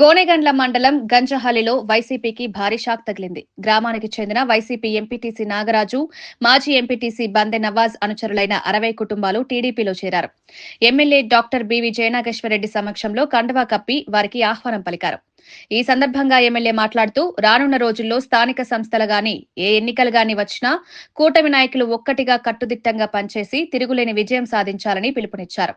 గోనెగండ్ల మండలం గంజహల్లిలో వైసీపీకి భారీ షాక్ తగిలింది. గ్రామానికి చెందిన వైసీపీ ఎంపీటీసీ నాగరాజు మాజీ ఎంపీటీసీ బందె నవాజ్ అనుచరులైన అరవై కుటుంబాలు టీడీపీలో చేరారు. ఎమ్మెల్యే డాక్టర్ బివి జయనాగేశ్వరరెడ్డి సమక్షంలో కండువా కప్పి వారికి ఆహ్వానం పలికారు. ఈ సందర్భంగా ఎమ్మెల్యే మాట్లాడుతూ రానున్న రోజుల్లో స్థానిక సంస్థలు గాని ఏ ఎన్నికలు గాని వచ్చినా కూటమి నాయకులు ఒక్కటిగా కట్టుదిట్టంగా పనిచేసి తిరుగులేని విజయం సాధించాలని పిలుపునిచ్చారు.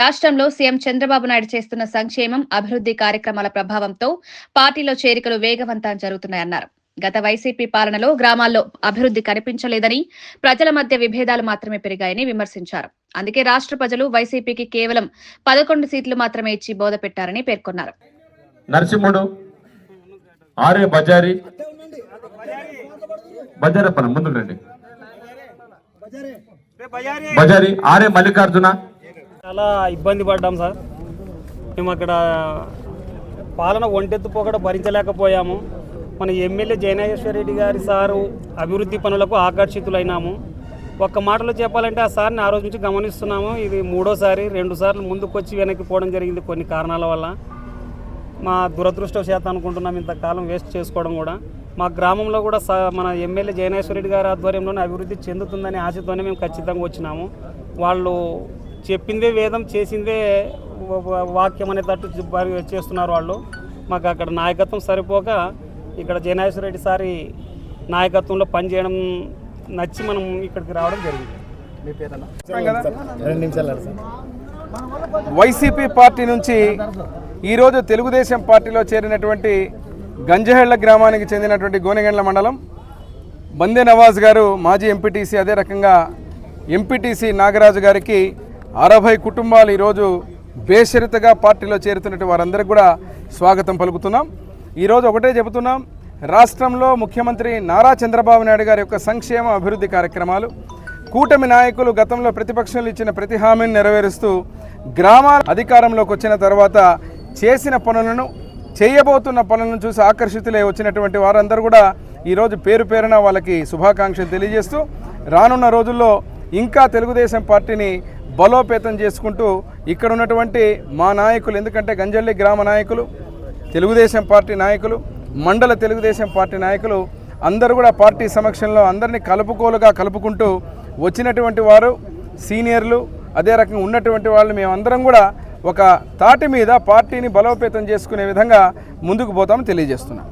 రాష్ట్రంలో సీఎం చంద్రబాబు నాయుడు చేస్తున్న సంక్షేమం అభివృద్ధి కార్యక్రమాల ప్రభావంతో పార్టీలో చేరికలు వేగవంతం జరుగుతున్నాయన్నారు. గత వైసీపీ పాలనలో గ్రామాల్లో అభివృద్ధి కనిపించలేదని ప్రజల మధ్య విభేదాలు మాత్రమే పెరిగాయని విమర్శించారు. అందుకే రాష్ట్ర ప్రజలు వైసీపీకి కేవలం పదకొండు సీట్లు మాత్రమే ఇచ్చి బోధ పెట్టారని పేర్కొన్నారు. నరసింహుడు ఆర్య బజారి. బజారప్పన ముందుకు రండి. బజారి ఆర్య మల్లికార్జున. చాలా ఇబ్బంది పడ్డాం సార్. మేము అక్కడ పాలన ఒంటెత్తు పోకడ భరించలేకపోయాము. మన ఎమ్మెల్యే జయనాగేశ్వర రెడ్డి గారి సారు అభివృద్ధి పనులకు ఆకర్షితులైనాము. ఒక్క మాటలో చెప్పాలంటే ఆ సార్ని ఆ రోజు నుంచి గమనిస్తున్నాము. ఇది మూడోసారి రెండు సార్లు ముందుకు వచ్చి వెనక్కి పోవడం జరిగింది కొన్ని కారణాల వల్ల. మా దురదృష్టవశాతం అనుకుంటున్నాం ఇంతకాలం వేస్ట్ చేసుకోవడం కూడా. మా గ్రామంలో కూడా స మన ఎమ్మెల్యే జయనేశ్వర రెడ్డి గారి ఆధ్వర్యంలోనే అభివృద్ధి చెందుతుందనే ఆశతోనే మేము ఖచ్చితంగా వచ్చినాము. వాళ్ళు చెప్పిందే వేదం చేసిందే వాక్యం అనేటట్టు చేస్తున్నారు వాళ్ళు. మాకు అక్కడ నాయకత్వం సరిపోక ఇక్కడ జయనేశ్వర రెడ్డి సారి నాయకత్వంలో పనిచేయడం నచ్చి మనం ఇక్కడికి రావడం జరిగింది. వైసీపీ పార్టీ నుంచి ఈరోజు తెలుగుదేశం పార్టీలో చేరినటువంటి గంజహెళ్ళ గ్రామానికి చెందినటువంటి గోనెగండ్ల మండలం. బందే నవాజ్ గారు మాజీ ఎంపీటీసీ అదే రకంగా ఎంపీటీసీ నాగరాజు గారికి అరవై కుటుంబాలు ఈరోజు బేషరతుగా పార్టీలో చేరుతున్నట్టు వారందరికీ కూడా స్వాగతం పలుకుతున్నాం. ఈరోజు ఒకటే చెబుతున్నాం రాష్ట్రంలో ముఖ్యమంత్రి నారా చంద్రబాబు నాయుడు గారి యొక్క సంక్షేమ అభివృద్ధి కార్యక్రమాలు కూటమి నాయకులు గతంలో ప్రతిపక్షంలో ఇచ్చిన ప్రతి హామీని నెరవేరుస్తూ గ్రామాల అధికారంలోకి వచ్చిన తర్వాత చేసిన పనులను చేయబోతున్న పనులను చూసి ఆకర్షితులై వచ్చినటువంటి వారందరూ కూడా ఈరోజు పేరు పేరున వాళ్ళకి శుభాకాంక్షలు తెలియజేస్తూ రానున్న రోజుల్లో ఇంకా తెలుగుదేశం పార్టీని బలోపేతం చేసుకుంటూ ఇక్కడ ఉన్నటువంటి మా నాయకులు ఎందుకంటే గంజల్లి గ్రామ నాయకులు తెలుగుదేశం పార్టీ నాయకులు మండల తెలుగుదేశం పార్టీ నాయకులు అందరూ కూడా పార్టీ సమక్షంలో అందరినీ కలుపుకోలుగా కలుపుకుంటూ వచ్చినటువంటి వారు సీనియర్లు అదే రకంగా ఉన్నటువంటి వాళ్ళు మేమందరం కూడా ఒక తాటి మీద పార్టీని బలోపేతం చేసుకునే విధంగా ముందుకు పోతామని తెలియజేస్తున్నాం.